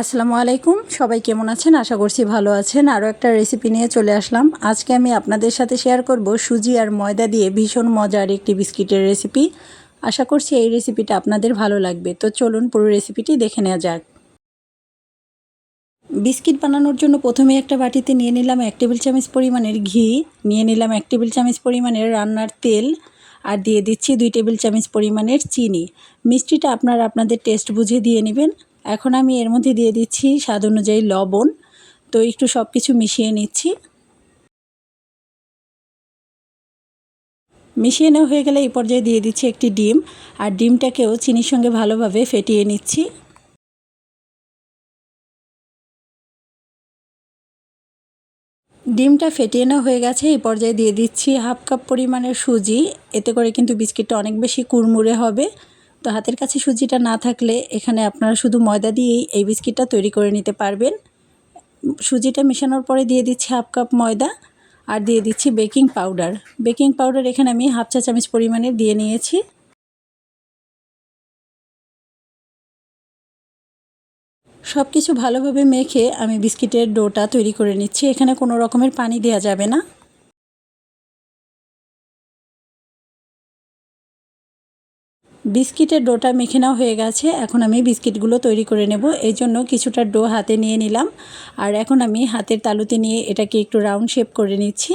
আসসালামু আলাইকুম। সবাই কেমন আছেন? আশা করছি ভালো আছেন। আরও একটা রেসিপি নিয়ে চলে আসলাম। আজকে আমি আপনাদের সাথে শেয়ার করব সুজি আর ময়দা দিয়ে ভীষণ মজার একটি বিস্কিটের রেসিপি আশা করছি এই রেসিপিটা আপনাদের ভালো লাগবে। তো চলুন পুরো রেসিপিটি দেখে নেওয়া যাক। বিস্কিট বানানোর জন্য প্রথমে একটা বাটিতে নিয়ে নিলাম এক টেবিল চামচ পরিমাণের ঘি, নিয়ে নিলাম এক টেবিল চামচ পরিমাণের রান্নার তেল আর দিয়ে দিচ্ছি দুই টেবিল চামচ পরিমাণের চিনি। মিষ্টিটা আপনারা আপনাদের টেস্ট বুঝে দিয়ে নেবেন। এখন আমি এর মধ্যে দিয়ে দিচ্ছি স্বাদ অনুযায়ী লবণ। তো একটু সব কিছু মিশিয়ে নিচ্ছি। মিশিয়ে নেওয়া হয়ে গেলে এই পর্যায়ে দিয়ে দিচ্ছি একটি ডিম। আর ডিমটাকেও চিনির সঙ্গে ভালোভাবে ফেটিয়ে নিচ্ছি। ডিমটা ফেটিয়ে নেওয়া হয়ে গেছে। এই পর্যায়ে দিয়ে দিচ্ছি হাফ কাপ পরিমাণের সুজি। এতে করে কিন্তু বিস্কিটটা অনেক বেশি কুড়মুড়ে হবে। তো হাতের কাছে সুজিটা না থাকলে এখানে আপনারা শুধু ময়দা দিয়েই এই বিস্কিটটা তৈরি করে নিতে পারবেন। সুজিটা মেশানোর পরে দিয়ে দিচ্ছি হাফ কাপ ময়দা আর দিয়ে দিচ্ছি বেকিং পাউডার। বেকিং পাউডার এখানে আমি হাফ চা চামচ পরিমাণে দিয়ে নিয়েছি। সব কিছু ভালোভাবে মেখে আমি বিস্কিটের ডোটা তৈরি করে নিচ্ছি। এখানে কোনো রকমের পানি দেওয়া যাবে না। বিস্কিটের ডোটা মেখে নেওয়া হয়ে গেছে। এখন আমি বিস্কিটগুলো তৈরি করে নেব। এই জন্য কিছুটা ডো হাতে নিয়ে নিলাম। আর এখন আমি হাতের তালুতে নিয়ে এটাকে একটু রাউন্ড শেপ করে নিচ্ছি।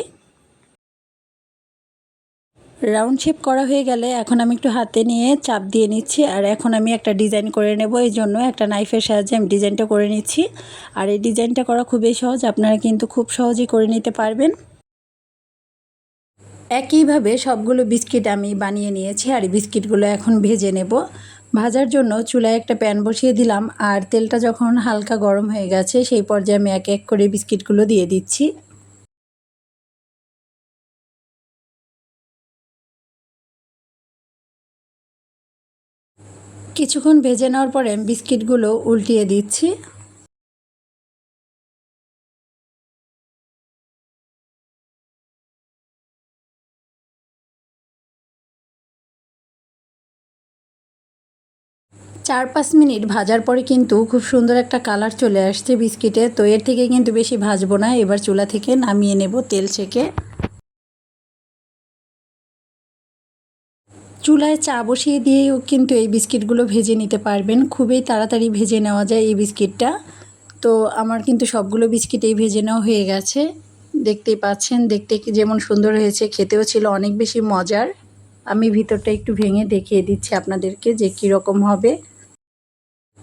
রাউন্ড শেপ করা হয়ে গেলে এখন আমি একটু হাতে নিয়ে চাপ দিয়ে নিচ্ছি। আর এখন আমি একটা ডিজাইন করে নেব। এই জন্য একটা নাইফের সাহায্যে আমি ডিজাইনটা করে নিচ্ছি। আর এই ডিজাইনটা করা খুবই সহজ। আপনারা কিন্তু খুব সহজেই করে নিতে পারবেন। একইভাবে সবগুলো বিস্কিট আমি বানিয়ে নিয়েছি আর বিস্কিটগুলো এখন ভেজে নেব। ভাজার জন্য চুলায় একটা প্যান বসিয়ে দিলাম আর তেলটা যখন হালকা গরম হয়ে গেছে সেই পর্যায়ে আমি এক এক করে বিস্কিটগুলো দিয়ে দিচ্ছি। কিছুক্ষণ ভেজে নেওয়ার পরে বিস্কিটগুলো উল্টিয়ে দিচ্ছি। চার পাঁচ মিনিট ভাজার পরে কিন্তু খুব সুন্দর একটা কালার চলে আসছে বিস্কিটে। তো এর থেকে কিন্তু বেশি ভাজবো না, এবার চুলা থেকে নামিয়ে নেব তেল ছেঁকে। চুলায় চা বসিয়ে দিয়েও কিন্তু এই বিস্কিটগুলো ভেজে নিতে পারবেন। খুবই তাড়াতাড়ি ভেজে নেওয়া যায় এই বিস্কিটটা। তো আমার কিন্তু সবগুলো বিস্কিটেই ভেজে নেওয়া হয়ে গেছে। দেখতেই পাচ্ছেন, দেখতে যেমন সুন্দর হয়েছে। খেতেও ছিল অনেক বেশি মজার। আমি ভিতরটা একটু ভেঙে দেখিয়ে দিচ্ছি আপনাদেরকে যে কীরকম হবে।